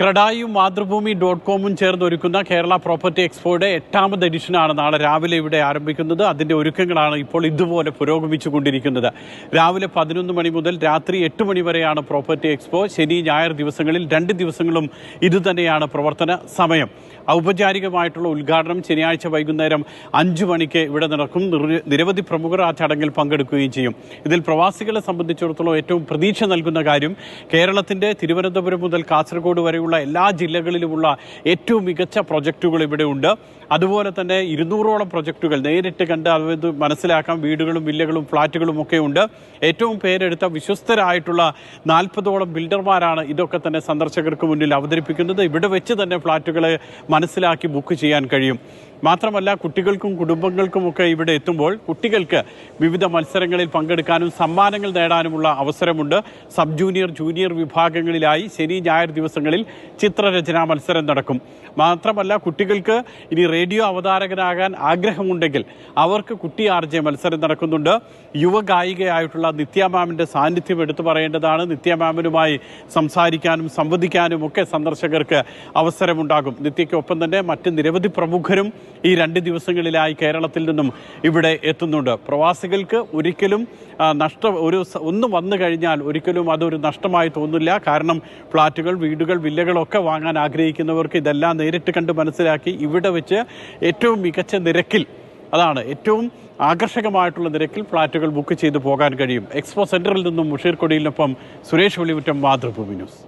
ക്രഡായും Mathrubhumi dot കോമും ചേർന്ന് ഒരുക്കുന്ന Kerala property എക്സ്പോയുടെ എട്ടാമത് എഡിഷനാണ് നാളെ രാവിലെ ഇവിടെ ആരംഭിക്കുന്നത്. അതിന്റെ ഒരുക്കങ്ങളാണ് ഇപ്പോൾ ഇതുപോലെ പുരോഗമിച്ചുകൊണ്ടിരിക്കുന്നത്. രാവിലെ പതിനൊന്ന് മണി മുതൽ രാത്രി എട്ട് മണി വരെയാണ് പ്രോപ്പർട്ടി എക്സ്പോ. ശനി ഞായർ ദിവസങ്ങളിൽ രണ്ട് ദിവസങ്ങളും ഇതുതന്നെയാണ് പ്രവർത്തന സമയം. ഔപചാരികമായിട്ടുള്ള ഉദ്ഘാടനം ശനിയാഴ്ച വൈകുന്നേരം അഞ്ചു മണിക്ക് ഇവിടെ നടക്കും. നിരവധി പ്രമുഖർ ആ ചടങ്ങിൽ പങ്കെടുക്കുകയും ചെയ്യും. ഇതിൽ പ്രവാസികളെ സംബന്ധിച്ചിടത്തോളം ഏറ്റവും പ്രതീക്ഷ നൽകുന്ന കാര്യം കേരളത്തിന്റെ തിരുവനന്തപുരം മുതൽ കാസർഗോഡ് വരെയുള്ള എല്ലാ ജില്ലകളിലുമുള്ള ഏറ്റവും മികച്ച പ്രൊജക്റ്റുകൾ ഇവിടെ ഉണ്ട്. അതുപോലെ തന്നെ ഇരുന്നൂറോളം പ്രൊജക്റ്റുകൾ നേരിട്ട് കണ്ട് അത് മനസ്സിലാക്കാം വീടുകളും വില്ലകളും ഫ്ളാറ്റുകളും ഒക്കെ ഉണ്ട്. ഏറ്റവും പേരെടുത്ത വിശ്വസ്തരായിട്ടുള്ള നാൽപ്പതോളം ബിൽഡർമാരാണ് ഇതൊക്കെ തന്നെ സന്ദർശകർക്ക് മുന്നിൽ അവതരിപ്പിക്കുന്നത്. ഇവിടെ വെച്ച് തന്നെ ഫ്ളാറ്റുകളെ മനസ്സിലാക്കി ബുക്ക് ചെയ്യാൻ കഴിയും. മാത്രമല്ല കുട്ടികൾക്കും കുടുംബങ്ങൾക്കുമൊക്കെ ഇവിടെ എത്തുമ്പോൾ കുട്ടികൾക്ക് വിവിധ മത്സരങ്ങളിൽ പങ്കെടുക്കാനും സമ്മാനങ്ങൾ നേടാനുമുള്ള അവസരമുണ്ട്. സബ് ജൂനിയർ ജൂനിയർ വിഭാഗങ്ങളിലായി ശനി ഞായർ ദിവസങ്ങളിൽ ചിത്രരചനാ മത്സരം നടക്കും. മാത്രമല്ല കുട്ടികൾക്ക് ഇനി റേഡിയോ അവതാരകനാകാൻ ആഗ്രഹമുണ്ടെങ്കിൽ അവർക്ക് കുട്ടി ആർജെ മത്സരം നടക്കുന്നുണ്ട്. യുവഗായികയായിട്ടുള്ള നിത്യ മാമിന്റെ സാന്നിധ്യം എടുത്തു പറയേണ്ടതാണ്. നിത്യ മാമിനുമായി സംസാരിക്കാനും സംവദിക്കാനും ഒക്കെ സന്ദർശകർക്ക് അവസരമുണ്ടാകും. നിത്യയ്ക്കൊപ്പം തന്നെ മറ്റ് നിരവധി പ്രമുഖരും ഈ രണ്ട് ദിവസങ്ങളിലായി കേരളത്തിൽ നിന്നും ഇവിടെ എത്തുന്നുണ്ട്. പ്രവാസികൾക്ക് ഒരിക്കലും നഷ്ട ഒരു ഒന്ന് വന്നു കഴിഞ്ഞാൽ ഒരിക്കലും അതൊരു നഷ്ടമായി തോന്നില്ല. കാരണം ഫ്ലാറ്റുകൾ വീടുകൾ വില്ലകളൊക്കെ വാങ്ങാൻ ആഗ്രഹിക്കുന്നവർക്ക് ഇതെല്ലാം നേരിട്ട് കണ്ട് മനസ്സിലാക്കി ഇവിടെ വെച്ച് ഏറ്റവും മികച്ച നിരക്കിൽ അതാണ് ഏറ്റവും ആകർഷകമായിട്ടുള്ള നിരക്കിൽ ഫ്ളാറ്റുകൾ ബുക്ക് ചെയ്തു പോകാൻ കഴിയും. എക്സ്പോ സെന്ററിൽ നിന്നും മുഷീർ കൊടിയിലിനൊപ്പം സുരേഷ് വെളിവുറ്റം മാതൃഭൂമി ന്യൂസ്.